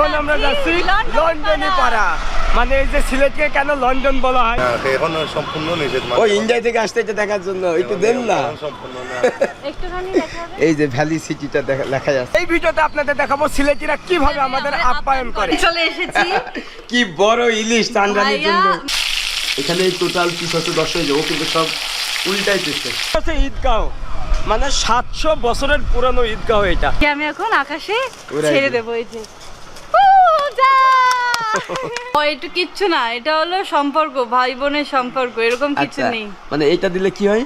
এখন আমরা যাচ্ছি লন্ডনে পাড়া। মানে এই যে সিলেটকে কেন লন্ডন বলা হয়? এখন সম্পূর্ণ নিষেধ ও ইন্ডিয়া থেকে আসতে এটা দেখার জন্য। একটু দেন না। এই যে ভ্যালি সিটিটা লেখা যাচ্ছে এই ভিডিওতে আপনাদের দেখাবো সিলেটিরা কীভাবে আমাদের আপ্যায়ন করে। চলে এসেছি। কি বড় ইলিশ চান্দানির জন্য। এখানে টোটাল পিস হচ্ছে দশ হয়ে ও কিন্তু সব উল্টাইতেছে। হচ্ছে ঈদগাঁও। মানে সাতশো বছরের পুরানো ঈদগাঁও এটা। আমি এখন আকাশে ছেড়ে দেবো এই যা! ও এটা কিচ্ছু না এটা হলো সম্পর্ক ভাই বোনের সম্পর্ক এরকম কিছু আচ্ছা নেই। মানে এইটা দিলে কি হয়?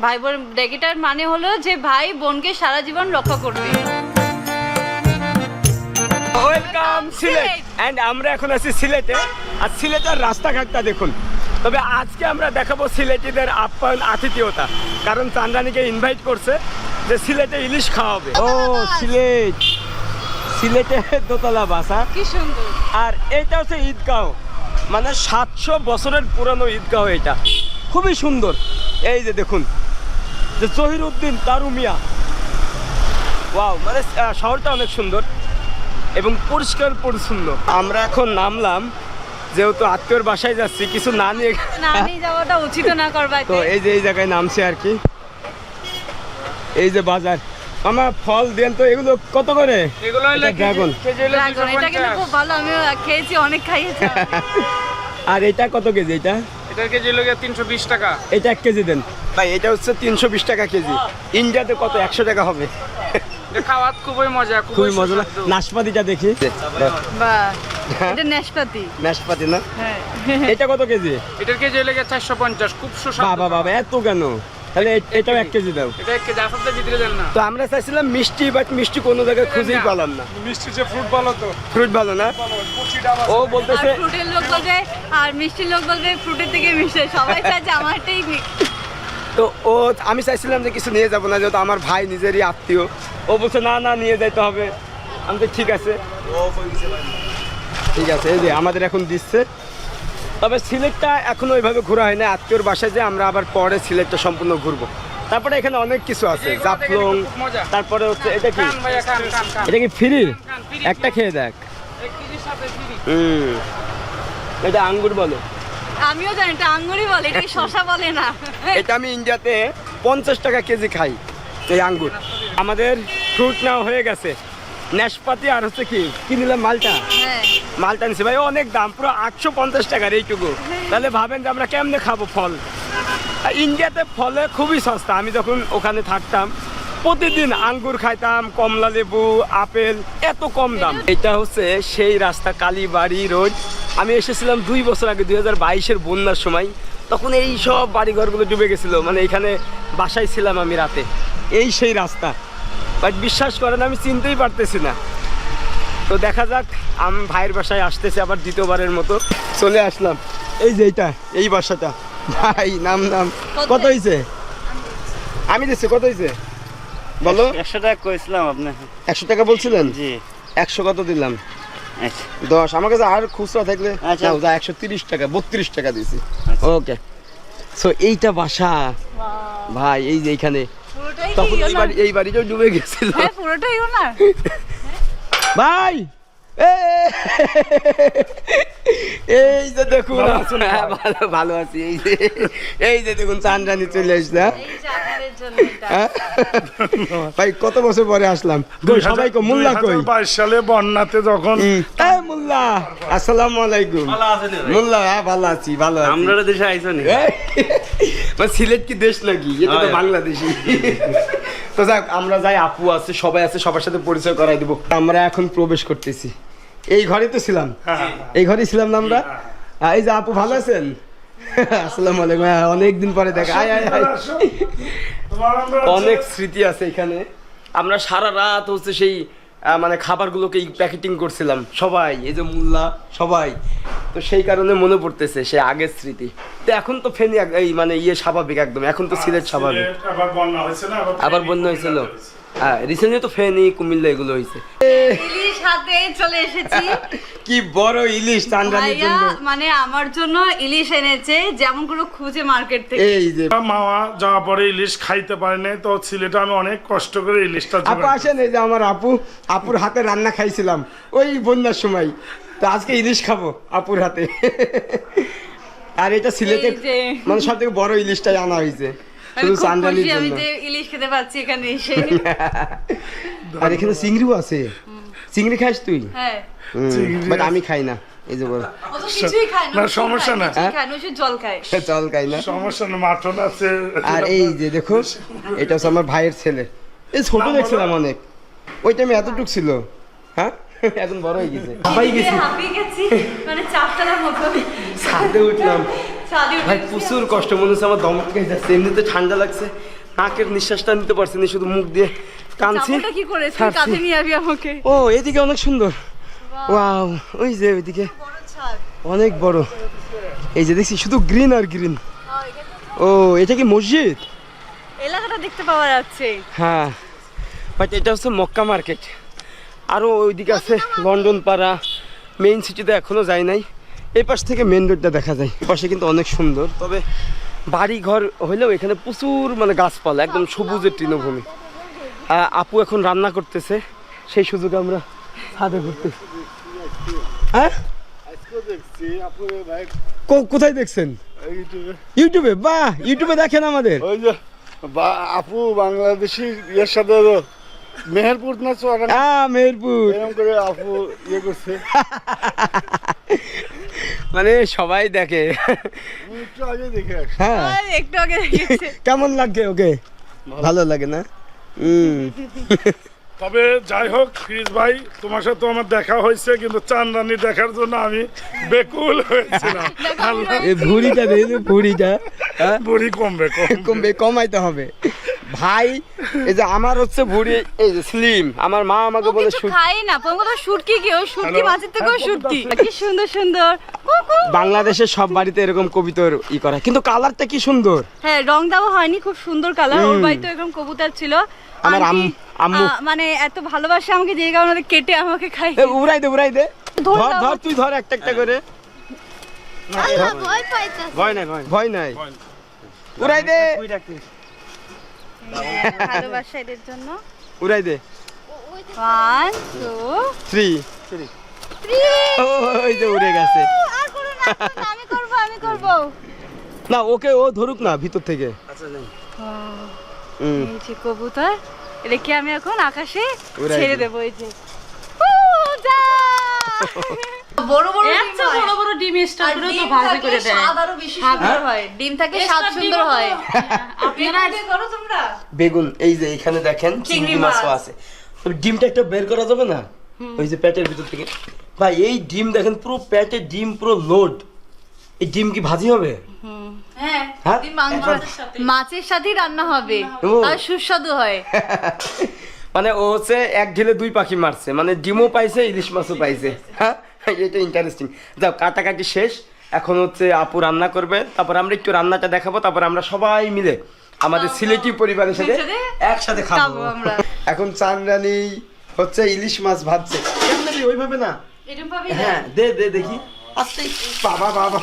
ভাই বোন ডেকেটার মানে হলো যে ভাই বোনকে সারা জীবন রক্ষা করবে। ওয়েলকাম সিলেট সিলেট। এন্ড আমরা এখন আছি সিলেটে। আর সিলেটের রাস্তাঘাটটা দেখুন। তবে আজকে আমরা দেখাবো সিলেটিদের আপ্যায়ন আতিথেয়তা। কারণ চান্দানিকে ইনভাইট করছে যে সিলেটে ইলিশ খাওয়াবে। ও সিলেট! সিলেটে দোতলা বাসা কি সুন্দর। আর এটা হচ্ছে ঈদগাঁও। মানে সাতশো বছরের পুরানো ঈদগাঁও এটা। খুবই সুন্দর। এই যে দেখুন যে জহির উদ্দিন তারুমিয়া। ওয়াও মানে শহরটা অনেক সুন্দর এবং পরিষ্কার পরিচ্ছন্ন। আমরা এখন নামলাম যেহেতু আত্মীয়র বাসায় যাচ্ছি কিছু না নিয়ে যাওয়াটা উচিত না করবাই তো এই যে এই জায়গায় নামছে আর কি। এই যে বাজার। আমার ফল দেন তো এগুলো কত করে? এগুলো ড্রাগন। ড্রাগন এটা কিন্তু খুব ভালো আমি খেয়েছি অনেক খাইয়েছি। আর এটা কত কেজি এটা? এটার কেজি হলো তিনশো বিশ টাকা। এটা এক কেজি দেন। ভাই এটা হচ্ছে তিনশো বিশ টাকা কেজি। ইন্ডিয়াতে কত একশো টাকা হবে? এটা খাওয়ার খুবই মজা খুবই মজা। না? নাশপাতিটা দেখি। বা এটা নেশপাতি। নাশপাতি না? হ্যাঁ। এটা কত কেজি? এটার কেজি হলো গিয়ে চারশো পঞ্চাশ খুব সুস্বাদু। বাবা বাবা এত কেন? তাহলে এটাও এক কেজি দাও। এটা এক কেজি আপনাদের ভিতরে দেন না। তো আমরা চাইছিলাম মিষ্টি বাট মিষ্টি কোনো জায়গায় খুঁজেই পেলাম না। মিষ্টি যে ফ্রুট ভালো তো। ফ্রুট ভালো না? ও বলতেছে ফ্রুটের লোক বলবে আর মিষ্টির লোক বলবে ফ্রুটের থেকে মিষ্টি। সবাই যে আমারটাই তো ও আমি চাইছিলাম যে কিছু নিয়ে যাব না যেহেতু আমার ভাই নিজেরই আত্মীয়। ও বলছে না না নিয়ে যাইতে হবে। আমি তো ঠিক আছে। ঠিক আছে এই যে আমাদের এখন দিচ্ছে। তবে সিলেটটা এখনও ওইভাবে ঘোরা হয় না আত্মীয়র বাসায় যে আমরা আবার পরে সিলেটটা সম্পূর্ণ ঘুরবো। তারপরে এখানে অনেক কিছু আছে। জাফলং। তারপরে হচ্ছে এটা কি? এটা কি ফ্রি? একটা খেয়ে দেখ। হুম। এটা আঙ্গুর বলে। আমিও জানি এটা আঙ্গুরই বলে এটা শশা বলে না? এটা আমি ইন্ডিয়াতে পঞ্চাশ টাকা কেজি খাই এই আঙ্গুর। আমাদের ফ্রুট নেওয়া হয়ে গেছে। নাশপাতি আর হচ্ছে কি কি নিলাম মালটা? হ্যাঁ। মালটা নিছি ভাই অনেক দাম পুরো আটশো পঞ্চাশ টাকার এইটুকু। তাহলে ভাবেন যে আমরা কেমনে খাব ফল? আর ইন্ডিয়াতে ফলে খুবই সস্তা। আমি যখন ওখানে থাকতাম প্রতিদিন আঙ্গুর খাইতাম কমলা লেবু আপেল এত কম দাম। এটা হচ্ছে সেই রাস্তা কালীবাড়ি রোড। আমি এসেছিলাম দুই বছর আগে দুই হাজার বাইশের বন্যার সময়। তখন এই সব বাড়িঘরগুলো ডুবে গেছিল। মানে এখানে বাসায় ছিলাম আমি রাতে। এই সেই রাস্তা। বাট বিশ্বাস করেন আমি চিনতেই পারতেছি না। তো দেখা যাক আমি ভাইয়ের বাসায় আসতেছে আবার দ্বিতীয়বারের মতো। চলে আসলাম। এই যে এইটা এই বাসাটা। ভাই নাম নাম। কত? হয়েছে আমি দিচ্ছি কত হয়েছে বলো। একশো টাকা করেছিলাম আপনার একশো টাকা বলছিলেন? জি। একশো কত দিলাম? আচ্ছা। দশ। আমার কাছে আর খুচরা থাকলে আচ্ছা। যা একশো তিরিশ টাকা বত্রিশ টাকা দিয়েছি ওকে। সো এইটা বাসা। ভাই এই যে এইখানে। তখন এই বাড়ি এই বাড়িটাও ডুবে গেছিল হ্যাঁ পুরোটাই না ভাই! এই যে দেখুন। হ্যাঁ, ভালো ভালো আছি এই যে এই যে দেখুন চলে আসলে হ্যাঁ? হ্যাঁ? ভাই কত বছর পরে আসলাম? কই সবাই কো মোল্লা কই? বাইশ সালে বন্যাতে যখন মোল্লা আসসালামু আলাইকুম। মোল্লা হ্যাঁ ভালো আছি ভালো আছি। আমরা দেশে আইসো নি? সিলেট কি দেশ নাকি? এটা তো। বাংলাদেশি তো যাক আমরা যাই আপু আছে সবাই আছে সবার সাথে পরিচয় করাই দিব। আমরা এখন প্রবেশ করতেছি। এই ঘরে তো ছিলাম এই ঘরেই ছিলাম না আমরা? এই যে আপু ভালো আছেন? আসসালামু আলাইকুম। হ্যাঁ, অনেকদিন পরে দেখা। আয় আয় আয়। অনেক স্মৃতি আছে এখানে। আমরা সারা রাত হচ্ছে সেই মানে খাবারগুলোকে প্যাকেটিং করছিলাম। সবাই এই যে মোল্লা সবাই। তো সেই কারণে মনে পড়তেছে সে আগের স্মৃতি। তো এখন তো ফেনি এই মানে ইয়ে স্বাভাবিক একদম। এখন তো সিলেট স্বাভাবিক। আবার বন্যা আবার বন্যা হয়েছিল। হ্যাঁ রিসেন্টলি তো ফেনি কুমিল্লা এগুলো হয়েছে ইলিশ হাতে চলে এসেছি। কি বড় ইলিশ চান্দানির ভাইয়া জন্য। মানে আমার জন্য ইলিশ এনেছে যেমন করে খুঁজে মার্কেট থেকে। এই যে মামা যাওয়ার পরে ইলিশ খাইতে পারে নাই তো সিলেটে আমি অনেক কষ্ট করে ইলিশটা আপু জোগাড় আসেন এই যে আমার আপু আপুর হাতে রান্না খাইছিলাম ওই বন্যার সময়। তো আজকে ইলিশ খাব আপুর হাতে। আর এটা সিলেটে এই যে। মানে সব থেকে বড় ইলিশটাই আনা হয়েছে শুধু খুব চান্দানির আমি যে ইলিশ খেতে পাচ্ছি এখানে এসে। আর এখানে চিংড়িও আছে। চিংড়ি খাস তুই? হ্যাঁ। বাট আমি খাই না এই যে বল। না না, সমস্যা না। খায় না, জল চল খাই না। সমস্যা মাটন আছে। আর এই যে দেখো এটা হচ্ছে আমার ভাইয়ের ছেলে। এই ছোট দেখছিলাম অনেক। ওই টাইমে এতটুক ছিল। হ্যাঁ? এখন বড় হয়ে গেছে। হাঁপাই গেছি। মানে চারটার মতো। ছাদে উঠলাম। ভাই প্রচুর কষ্ট মনে হচ্ছে আমার যাচ্ছে। এমনিতে ঠান্ডা লাগছে নাকের নিঃশ্বাসটা নিতে পারছি না শুধু মুখ দিয়ে টানছি। কি করে তুই নিয়ে যাবি আমাকে। ও এদিকে অনেক সুন্দর। ওয়াও ওই যে ওইদিকে অনেক বড়। এই যে দেখছি শুধু গ্রিন আর গ্রিন। ও এটা কি মসজিদ? এলাকাটা দেখতে পাওয়া যাচ্ছে। হ্যাঁ। বাট এটা হচ্ছে মক্কা মার্কেট। আরও ওইদিকে আছে লন্ডন পাড়া মেইন সিটিতে এখনও যায় নাই। এই পাশ থেকে মেন রোডটা দেখা যায়। পাশে কিন্তু অনেক সুন্দর তবে বাড়ি ঘর হইলেও এখানে প্রচুর মানে গাছপালা একদম সবুজের তৃণভূমি। আপু এখন রান্না করতেছে সেই সুযোগে আমরা ছাদে ঘুরতেছি। হ্যাঁ? কোথায় দেখছেন? ইউটিউবে। বাহ ইউটিউবে দেখেন আমাদের। ওই যে বা- আপু বাংলাদেশি ইয়ের সাথে মেহেরপুর না মেহেরপুর। এরকম করে আপু ইয়ে করছে। মানে সবাই দেখে। একটু আগে দেখে হ্যাঁ। একটু আগে দেখেছে। কেমন লাগে ওকে? ভালো। লাগে না? হুম তবে যাই হোক ফিরিজ ভাই তোমার সাথে আমার দেখা হয়েছে কিন্তু চান্দানি দেখার জন্য আমি বেকুল হয়েছিলাম। ভুড়িটা ভুড়িটা হ্যাঁ? বুড়ি কমবে। কমবে কমাইতে হবে। ভাই এই যে আমার হচ্ছে ভুড়ি এই যে স্লিম আমার মা আমাকে বলে কিছু শুট- খাই না পঙ্গ তো শুটকি কি ও শুটকি? মাছের থেকেও হ্যাঁ, শুটকি কি সুন্দর সুন্দর। কুকু। বাংলাদেশের সব বাড়িতে এরকম কবিতর ই করা। কিন্তু কালারটা কি সুন্দর? হ্যাঁ রং দেওয়া হয়নি খুব সুন্দর কালার ওর বাড়িতে এরকম কবুতর ছিল। আমার আম্মু। মানে এত ভালোবাসে আমাকে যে কারণে কেটে আমাকে খাই এ, উড়াই দে উড়াই দে। ধর ধর তুই ধর একটা একটা করে। ভয় নাই ভয় ভয় নাই। উড়াই দে। ভালোবাসা এদের জন্য। উড়াই দে। ওয়ান টু থ্রি থ্রি ওই যে উড়ে গেছে। আমি করব আমি করব। না ওকে ও ধরুক না ভিতর থেকে। হুম এই যে কবুতর রেখে আমি এখন আকাশে ছেড়ে দেবো এই যে। যা! বড় বড় এত হয়। বড় বড় ডিম তো ভাজি করে দেয়। স্বাদ আরও বেশি সুন্দর হয়। ডিম থাকে স্বাদ সুন্দর হয়। আপনারা করো তোমরা। বেগুন এই যে এখানে দেখেন চিংড়ি মাছও আছে। ডিমটা একটা বের করা যাবে না? ওই যে প্যাটের ভিতর থেকে। ভাই এই ডিম দেখেন পুরো প্যাটে ডিম পুরো লোড। এই ডিম কি ভাজি হবে? হ্যাঁ হ্যাঁ? মাছের সাথেই রান্না হবে। আর সুস্বাদু হয়। মানে ও হচ্ছে এক ঢিলে দুই পাখি মারছে। মানে ডিমও পাইছে ইলিশ মাছও পাইছে। হ্যাঁ? এটা ইন্টারেস্টিং যাও কাটাকাটি শেষ। এখন হচ্ছে আপু রান্না করবে। তারপর আমরা একটু রান্নাটা দেখাবো। তারপর আমরা সবাই মিলে আমাদের সিলেটি পরিবারের সাথে সাথে একসাথে খাব। এখন চানরানি হচ্ছে ইলিশ মাছ কেমন ওইভাবে না? হ্যাঁ দে দে দেখি। বাবা বাবা।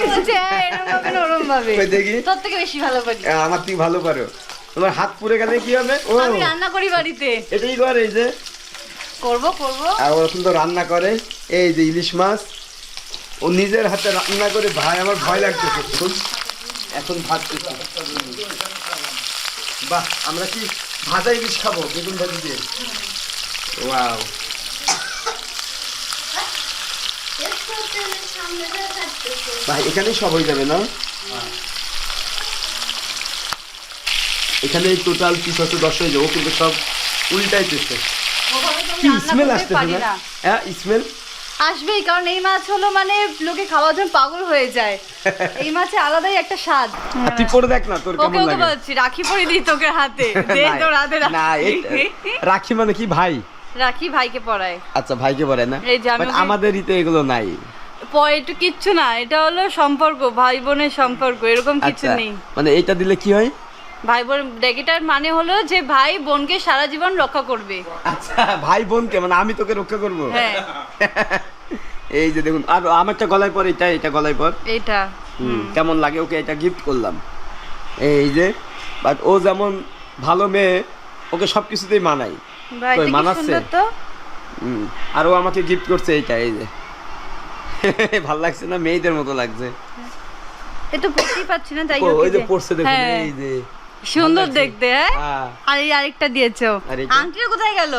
বলছে, হ্যাঁ, দেখি। তোর থেকে বেশি ভালো পারি আমার তুই ভালো পারো। তোমার হাত পুড়ে গেলে কি হবে? ও। রান্না করি বাড়িতে। এটাই করে এই যে। করব করব। আর ও তো রান্না করে। এই যে ইলিশ মাছ, ও নিজের হাতে রান্না করে, ভাই, আমার ভয় লাগতেছে শুন। এখন ভাত বাহ, আমরা কি ভাজা ইলিশ খাব, বেগুন ভাজি দিয়ে? ওয়াও। ভাই, এখানেই সব হয়ে যাবে, না? এখানে টোটাল পিস হচ্ছে দশ হয়ে যাব। কিন্তু সব উল্টাইতেছে। কি স্মেল না। হ্যাঁ স্মেল আসবেই কারণ এই মাছ হলো মানে লোকে খাওয়ার জন্য পাগল হয়ে যায়। এই মাছে আলাদাই একটা স্বাদ। তুই পরে দেখ না তোর কেমন লাগে। বলছি রাখি পরে দিই তোকে হাতে। দে তোর হাতে না রাখি মানে কি ভাই? রাখি ভাইকে পড়ায়। আচ্ছা ভাইকে বলে না? আমাদের ইতে এগুলো নাই। একটু কিচ্ছু না এটা হলো সম্পর্ক ভাই বোনের সম্পর্ক এরকম কিছু আচ্ছা নেই। মানে এটা দিলে কি হয়? ভাই বোন ডেকেটার মানে হলো যে ভাই বোনকে সারা জীবন রক্ষা করবে। আচ্ছা ভাই বোনকে মানে আমি তোকে রক্ষা করব? হ্যাঁ। এই যে দেখুন আর আমারটা গলায় পর এটা এটা গলায় পর। হুম, কেমন লাগে? ওকে এটা গিফট করলাম। এই যে বাট ও যেমন ভালো মেয়ে ওকে সব কিছুতেই মানাই ভাই মানাচ্ছে? আর ও আমাকে গিফট করছে এইটা এই যে। ভালো লাগছে না? মেয়েদের মতো লাগছে। এ তো পড়তেই পারছি না তাই ওই যে যে- পড়ছে দেখুন হ্যাঁ, এই যে। সুন্দর দেখতে হ্যাঁ? হ্যাঁ। আর এই আরেকটা দিয়েছ। আংটিটা কোথায় গেল?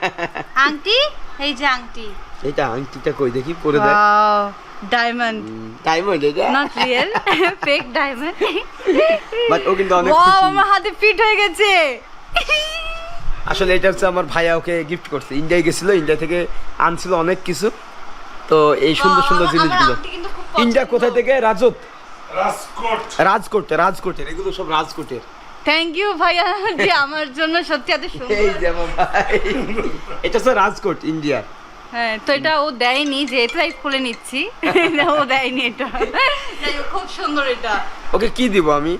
আংটি? এই যে আংটি। এটা আংটিটা কই দেখি পরে দেখ। ডায়মন্ড ডায়মন্ড এটা? Not real fake diamond but ও কিন্তু অনেক ওয়াও আমার হাতে ফিট হয়ে গেছে। আসলে এটা হচ্ছে আমার ভাইয়া ওকে গিফট করছে। ইন্ডিয়ায় গেছিল ইন্ডিয়া থেকে আনছিল অনেক কিছু। তো এই সুন্দর সুন্দর জিনিসগুলো। ইন্ডিয়া কোথায় থেকে? রাজত রাজকোট। রাজকোটে রাজকোটের এগুলো সব রাজকোটের। থ্যাংক ইউ ভাইয়া যে আমার জন্য সত্যি এত সুন্দর এই যে আমার ভাই। এটা হচ্ছে রাজকোট ইন্ডিয়া। হ্যাঁ তো এটা ও দেয়নি যে এটাই খুলে নিচ্ছি। ও দেয়নি এটা। খুব সুন্দর এটা। ওকে কি দিব আমি?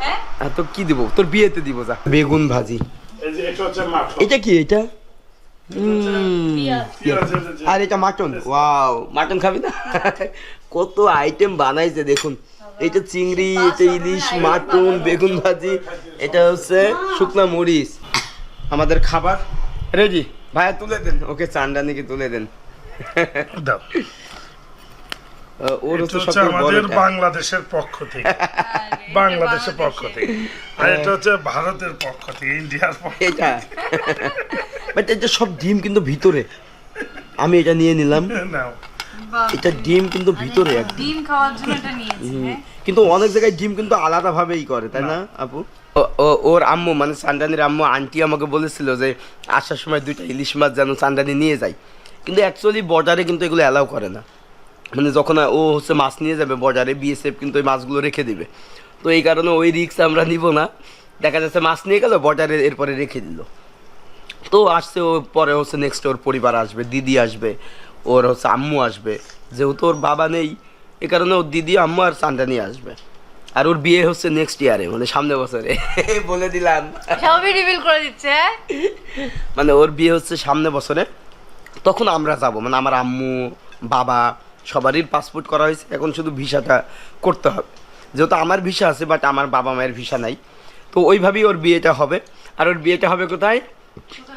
হ্যাঁ? তো কি দিব? তোর বিয়েতে দিব যা। বেগুন ভাজি। এটা হচ্ছে মাঠ এটা কি এটা? আর এটা মাটন। ওয়াও মাটন খাবি না? কত আইটেম বানাইছে দেখুন। এটা চিংড়ি এটা ইলিশ মাটন বেগুন ভাজি এটা হচ্ছে শুকনা মরিচ। আমাদের খাবার। রেডি? ভাইয়া তুলে দেন। ওকে চান্ডানিকে তুলে দেন। দাও। ওর হচ্ছে হচ্ছে সবথেকে বড় আমাদের বাংলাদেশের পক্ষ থেকে। বাংলাদেশের পক্ষ থেকে। আর এটা হচ্ছে ভারতের পক্ষ থেকে ইন্ডিয়ার পক্ষ এটা। বাট এটা সব ডিম কিন্তু ভিতরে। আমি এটা নিয়ে নিলাম। নাও। এটা ডিম কিন্তু ভিতরে একদম ডিম খাওয়ার জন্য এটা নিয়েছি হ্যাঁ? কিন্তু অনেক জায়গায় ডিম কিন্তু আলাদা ভাবেই করে তাই না আপু? ওর আম্মু মানে সান্ডানির আম্মু আন্টি আমাকে বলেছিল যে আসার সময় দুইটা ইলিশ মাছ যেন সান্ডানি নিয়ে যায়। কিন্তু অ্যাকচুয়ালি বর্ডারে কিন্তু এগুলো অ্যালাউ করে না। মানে যখন ও হচ্ছে মাছ নিয়ে যাবে বর্ডারে বিএসএফ কিন্তু ওই মাছগুলো রেখে দিবে। তো এই কারণে ওই রিক্স আমরা নিব না। দেখা যাচ্ছে মাছ নিয়ে গেল বর্ডারে এরপরে রেখে দিল। তো আসছে ও পরে হচ্ছে নেক্সট ওর পরিবার আসবে দিদি আসবে। ওর হচ্ছে আম্মু আসবে। যেহেতু ওর বাবা নেই এ কারণে ওর দিদি আম্মু আর সান্ডানি আসবে। আর ওর বিয়ে হচ্ছে নেক্সট ইয়ারে মানে সামনে বছরে। বলে দিলাম। সবই রিভিল করে দিচ্ছে হ্যাঁ? মানে ওর বিয়ে হচ্ছে সামনে বছরে। তখন আমরা যাব মানে আমার আম্মু বাবা সবারই পাসপোর্ট করা হয়েছে। এখন শুধু ভিসাটা করতে হবে। যেহেতু আমার ভিসা আছে বাট আমার বাবা মায়ের ভিসা নাই। তো ওইভাবেই ওর বিয়েটা হবে। আর ওর বিয়েটা হবে কোথায়?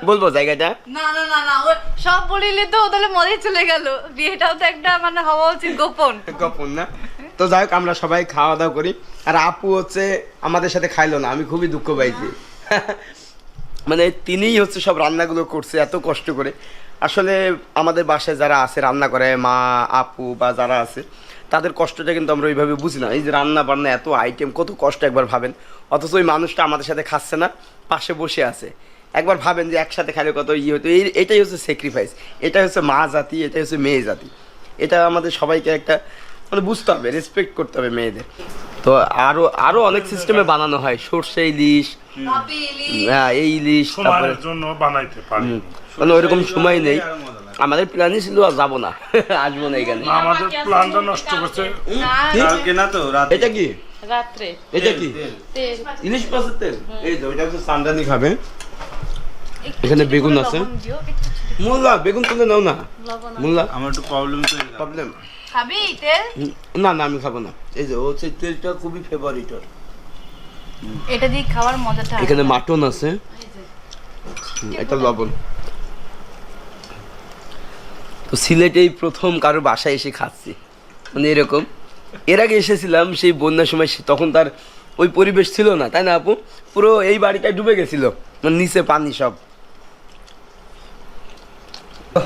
বলব জায়গাটা? না না না না সব বলিলে তো তাহলে মজাই চলে গেল। বিয়েটাও তো একটা মানে হওয়া উচিত গোপন। গোপন না? তো যাই হোক আমরা সবাই খাওয়া দাওয়া করি। আর আপু হচ্ছে আমাদের সাথে খাইলো না আমি খুবই দুঃখ পাইছি। মানে তিনিই হচ্ছে সব রান্নাগুলো করছে এত কষ্ট করে। আসলে আমাদের বাসায় যারা আছে রান্না করে মা আপু বা যারা আছে তাদের কষ্টটা কিন্তু আমরা ওইভাবে বুঝি না। এই যে রান্না বান্না এত আইটেম কত কষ্ট একবার ভাবেন। অথচ ওই মানুষটা আমাদের সাথে খাচ্ছে না পাশে বসে আছে। একবার ভাবেন যে একসাথে খাইলে কত ইয়ে হতো এই এটাই হচ্ছে স্যাক্রিফাইস এটাই হচ্ছে মা জাতি এটাই হচ্ছে মেয়ে জাতি। এটা আমাদের সবাইকে একটা মানে বুঝতে হবে রেসপেক্ট করতে হবে মেয়েদের। তো আরও আরও অনেক সিস্টেমে বানানো হয়। সর্ষে ইলিশ হ্যাঁ এই ইলিশ তারপরে সময়ের জন্য বানাইতে পারি। হুম, মানে ওইরকম সময় নেই। আমাদের প্ল্যানই ছিল আর যাব না। আসব না এখানে। আমাদের প্ল্যানটা নষ্ট করছে। কালকে না তো রাত। এটা কি? রাত্রে। এটা কি? ইলিশ মাছের তেল। এই তো এটা হচ্ছে সান্ডানি খাবে। এখানে বেগুন আছে। মোল্লা বেগুন তুলে নাও না। মোল্লা আমার একটু প্রবলেম তো প্রবলেম খাবি তেল? না না আমি খাব না। এই যে ও হচ্ছে তেলটা খুবই ফেভারিট ওর। এটা দিয়ে খাওয়ার মজাটা এখানে মাটন আছে। এটা লবণ। তো সিলেটেই প্রথম কারও বাসায় এসে খাচ্ছি। মানে এরকম। এর আগে এসেছিলাম সেই বন্যার সময় তখন তার ওই পরিবেশ ছিল না তাই না আপু? পুরো এই বাড়িটা ডুবে গেছিল। মানে নিচে পানি সব।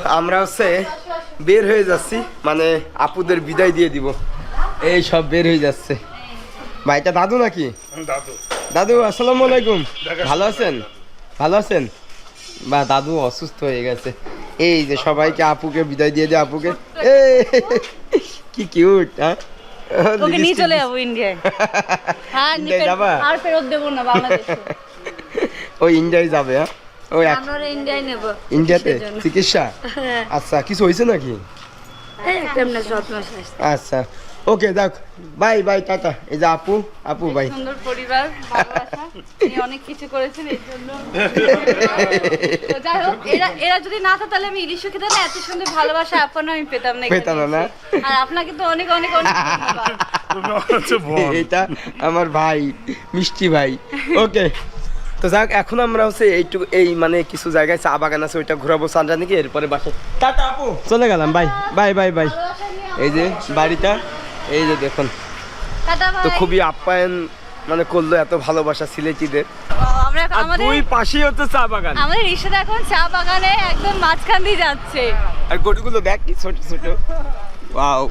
আমরা হচ্ছে বের হয়ে যাচ্ছি মানে আপুদের বিদায় দিয়ে দিব। এই সব বের হয়ে যাচ্ছে। ভাইটা দাদু নাকি? দাদু। দাদু আসসালামু আলাইকুম। ভালো আছেন? ভালো আছেন? বা দাদু অসুস্থ হয়ে গেছে। এই যে সবাইকে আপুকে বিদায় দিয়ে দে আপুকে। কি কিউট হ্যাঁ? তোকে নিয়ে চলে যাব ইন্ডিয়ায় আর ইন্ডিয়ায় নিপে- যাবা? আর ফেরত দেবো না বাংলাদেশে। ওই ইন্ডিয়ায় যাবে হ্যাঁ? ওই আমরা ইন্ডিয়ায় নেব ইন্ডিয়াতে চিকিৎসা? আচ্ছা কিছু হয়েছে নাকি? আচ্ছা। ওকে দেখ বাই বাই টাটা। এই যে আপু আপু বাই সুন্দর পরিবার অনেক কিছু করেছেন এর জন্য। যাই হোক এরা এরা যদি না থাকতো তাহলে আমি ইলিশও খেতাম না এত সুন্দর ভালোবাসা আপনার আমি পেতাম না পেতাম না? আর আপনাকে তো অনেক অনেক এটা আমার ভাই মিষ্টি ভাই। ওকে তো যাক এখন আমরা হচ্ছে এইটুকু এই মানে কিছু জায়গায় চা বাগান আছে ওইটা ঘোরাবো সানরানিকে এরপরে বাসা টাটা আপু। চলে গেলাম বাই বাই বাই বাই। এই যে বাড়িটা এই যে দেখুন। তো খুবই আপ্যায়ন মানে করল এত ভালোবাসা সিলেটিদের। আমরা আর আমাদের দুই পাশেই হচ্ছে চা বাগান। আমাদের এখন চা বাগানে একদম মাঝখান দিয়ে যাচ্ছে। আর গরুগুলো দেখ কি ছোট ছোট। ওয়াও।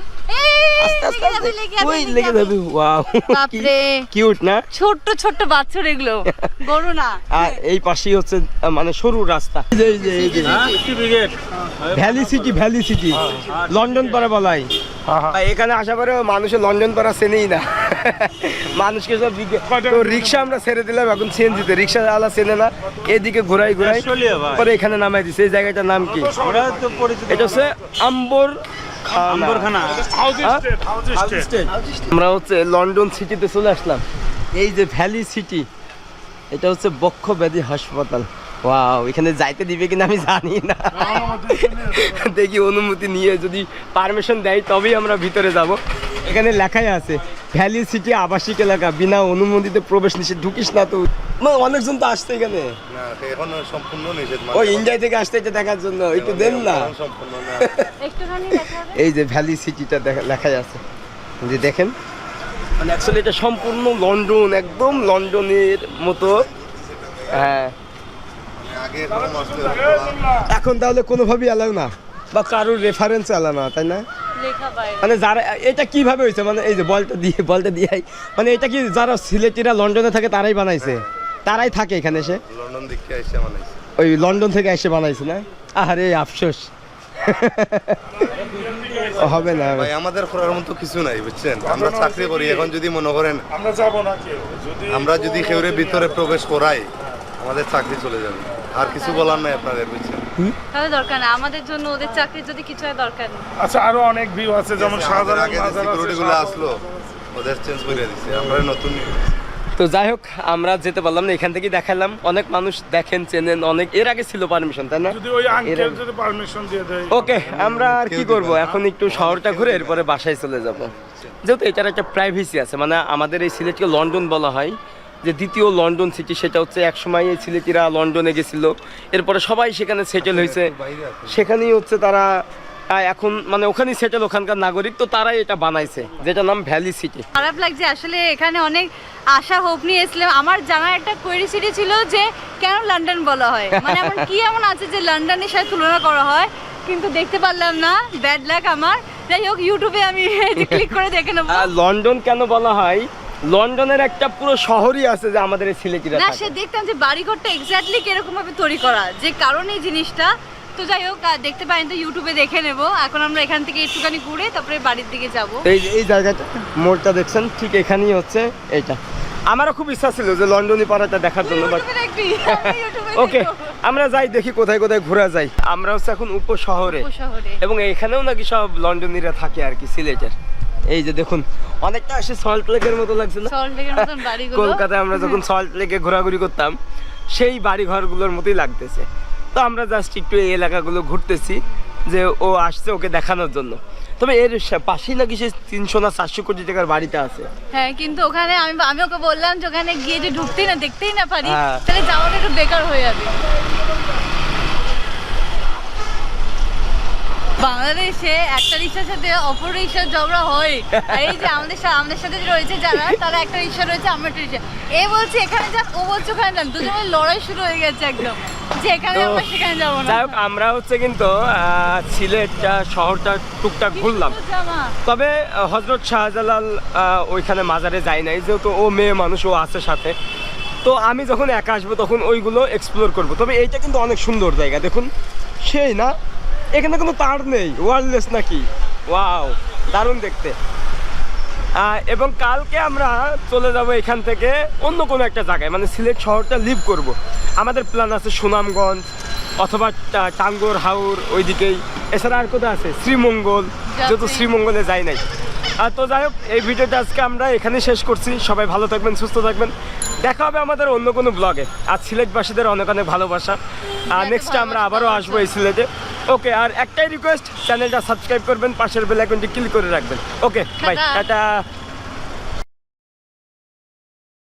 আস্তে আস্তে আস্তে যাবে, লেগে যাবে, ওই লেগে লেগে যাবে। যাবে ওয়াও। বাপরে। কিউট না? ছোট্ট ছোট্ট বাচ্চার এগুলো। গরু না। আর এই পাশেই হচ্ছে মানে সরু রাস্তা। এই যে, এই যে এই যে। Brigade valley city valley city. London পাড়া বলাই। হ্যাঁ, হ্যাঁ। এখানে আসা পরে মানুষের লন্ডন পাড়া চেনেই না। মানুষকে সব তো রিক্সা আমরা ছেড়ে দিলাম এখন সিএনজিতে রিক্সা আলা চেনে না এদিকে ঘোরাই ঘোরাই। পরে এখানে নামাই দিছে। এই জায়গাটার নাম কি? পরিচিত এটা হচ্ছে আম্বর হ্যাঁ? আমরা হচ্ছে লন্ডন সিটিতে চলে আসলাম। এই যে ভ্যালি সিটি এটা হচ্ছে বক্ষ ব্যাধি হাসপাতাল। ওয়াও এখানে যাইতে দিবে কিনা আমি জানি না। দেখি অনুমতি নিয়ে যদি পারমিশন দেয় তবেই আমরা ভিতরে যাব। এখানে লেখাই আছে ভ্যালি সিটি আবাসিক এলাকা বিনা অনুমতিতে প্রবেশ নিষেধ। ঢুকিস না তো অনেকজন তো আসছে এখানে। না এখন সম্পূর্ণ নিষেধ ও ইন্ডিয়া থেকে আসতে এটা দেখার জন্য একটু দেন না। সম্পূর্ণ না। একটুখানি দেখা হবে। এই যে ভ্যালি সিটিটা দেখা লেখাই আছে। যে দেখেন মানে অ্যাকচুয়ালি এটা সম্পূর্ণ লন্ডন একদম লন্ডনের মতো। হ্যাঁ। এখন তাহলে কোনোভাবেই এলাও না বা কারোর রেফারেন্স এলাও না তাই না? মানে যারা এটা কীভাবে হয়েছে? মানে এই যে বলটা দিয়ে বলটা দিয়ে মানে এটা কি যারা সিলেটিরা লন্ডনে থাকে তারাই বানাইছে? তারাই থাকে এখানে এসে? লন্ডন দিকে এসে বানাইছে। ওই লন্ডন থেকে এসে বানাইছে না? আরে আফসোস। হবে না ভাই আমাদের করার মতো কিছু নাই বুঝছেন? আমরা চাকরি করি এখন যদি মনে করেন আমরা যাব না কেউ। যদি আমরা যদি কেউরে ভিতরে প্রবেশ করাই আমাদের চাকরি চলে যাবে। আর কিছু বলার নাই আপনাদের বুঝছেন? তাহলে দরকার নেই। আমাদের জন্য ওদের চাকরির যদি কিছু হয় দরকার নেই। আচ্ছা আরও অনেক ভিউ আছে যেমন শাহজালাল আগে মাজার আছে, সিকিউরিটি গুলো আসলো ওদের চেঞ্জ করে দিছে। আমরা নতুন তো যাই হোক আমরা যেতে পারলাম না এখান থেকেই দেখালাম। অনেক মানুষ দেখেন চেনেন অনেক এর আগে ছিল পারমিশন তাই না? যদি ওই আঙ্কেল যদি পারমিশন দিয়ে দেয়। ওকে আমরা আর কি করব? এখন একটু শহরটা ঘুরে এরপরে বাসায় চলে যাব। যেহেতু এটার একটা প্রাইভেসি আছে মানে আমাদের এই সিলেটকে লন্ডন বলা হয়। যে দ্বিতীয় লন্ডন সিটি সেটা হচ্ছে এক সময় এই সিলেটিরা লন্ডনে গেছিল। এরপরে সবাই সেখানে সেটেল হয়েছে। সেখানেই হচ্ছে তারা এখন মানে ওখানেই সেটেল ওখানকার নাগরিক তো তারাই এটা বানাইছে যেটা নাম ভ্যালি সিটি খারাপ লাগছে আসলে এখানে অনেক আশা হোপ নিয়ে এসলাম আমার জানার একটা কোয়েরিসিটি ছিল যে কেন লন্ডন বলা হয়? মানে আমার কি এমন আছে যে লন্ডনের সাথে তুলনা করা হয়? কিন্তু দেখতে পারলাম না ব্যাড লাক আমার। যাই হোক ইউটিউবে আমি ক্লিক করে দেখে নেব। লন্ডন কেন বলা হয়? লন্ডনের একটা পুরো শহরই আছে যে আমাদের এই সিলেটিরা না সে দেখতাম যে বাড়িঘরটা এক্স্যাক্টলি কীরকম ভাবে তৈরি করা। যে কারণে এই জিনিসটা। তো যাই হোক দেখতে পারেন তো ইউটিউবে দেখে নেব। এখন আমরা এখান থেকে একটুখানি ঘুরে তারপরে বাড়ির দিকে যাব। এই এই জায়গাটা মোড়টা দেখছেন? ঠিক এখানেই হচ্ছে এটা আমারও খুব ইচ্ছা ছিল যে লন্ডনী পাড়াটা দেখার জন্য ওকে আমরা যাই দেখি কোথায় কোথায় ঘোরা যাই আমরা হচ্ছে এখন উপশহরে। উপশহরে। এবং এখানেও নাকি সব লন্ডনীরা থাকে আর কি সিলেটের। এই যে দেখুন অনেকটা আসে সল্ট লেকের মতো লাগছে না? সল্ট লেকের মতন বাড়িগুলো। কলকাতায় আমরা যখন সল্ট লেকে ঘোরাঘুরি করতাম সেই বাড়ি ঘরগুলোর মতোই লাগতেছে। তো আমরা জাস্ট একটু এই এলাকাগুলো ঘুরতেছি যে ও আসছে ওকে দেখানোর জন্য। তবে এর পাশেই নাকি সে তিনশো না চারশো কোটি টাকার বাড়িটা আছে। হ্যাঁ কিন্তু ওখানে আমি আমি ওকে বললাম যে ওখানে গিয়ে যে ঢুকতেই না দেখতেই না পারি হ্যাঁ। তাহলে যাওয়াটা একটু বেকার হয়ে যাবে। বাংলাদেশে একটা রিক্সার সাথে অপর রিক্সার ঝগড়া হয়। এই যে আমাদের সা- আমাদের সাথে যে রয়েছে যারা তারা একটা রিক্সা রয়েছে আমরা একটা রিক্সা। এ বলছে এখানে যাক ও বলছে ওখানে যান। দুজনের লড়াই শুরু হয়ে গেছে একদম। যে এখানে আমরা সেখানে যাব না। যাই হোক আমরা হচ্ছে কিন্তু আহ, সিলেটটা শহরটা টুকটাক ঘুরলাম। তবে হজরত শাহজালাল ওইখানে মাজারে যায় নাই। যেহেতু ও মেয়ে মানুষ ও আছে সাথে। তো আমি যখন একা আসব তখন ওইগুলো এক্সপ্লোর করব। তবে এইটা কিন্তু অনেক সুন্দর জায়গা। দেখুন সেই না এখানে কোনো তার নেই ওয়ারলেস নাকি? ওয়াও দারুণ দেখতে। এবং কালকে আমরা চলে যাব এখান থেকে অন্য কোনো একটা জায়গায় মানে সিলেট শহরটা লিভ করব। আমাদের প্ল্যান আছে সুনামগঞ্জ অথবা টাঙ্গর হাওর ওইদিকেই। এছাড়া আর কোথাও আছে? শ্রীমঙ্গল। যেহেতু শ্রীমঙ্গলে যাই নাই। আর তো যাই হোক এই ভিডিওটা আজকে আমরা এখানে শেষ করছি। সবাই ভালো থাকবেন সুস্থ থাকবেন। দেখা হবে আমাদের অন্য কোনো ব্লগে আর সিলেটবাসীদের অনেক অনেক ভালোবাসা। আর নেক্সট আমরা আবারও আসব এই সিলেটে। ওকে আর একটাই রিকোয়েস্ট চ্যানেলটা সাবস্ক্রাইব করবেন পাশের বেল আইকনটি ক্লিক করে রাখবেন। ওকে বাই এটা টাটা।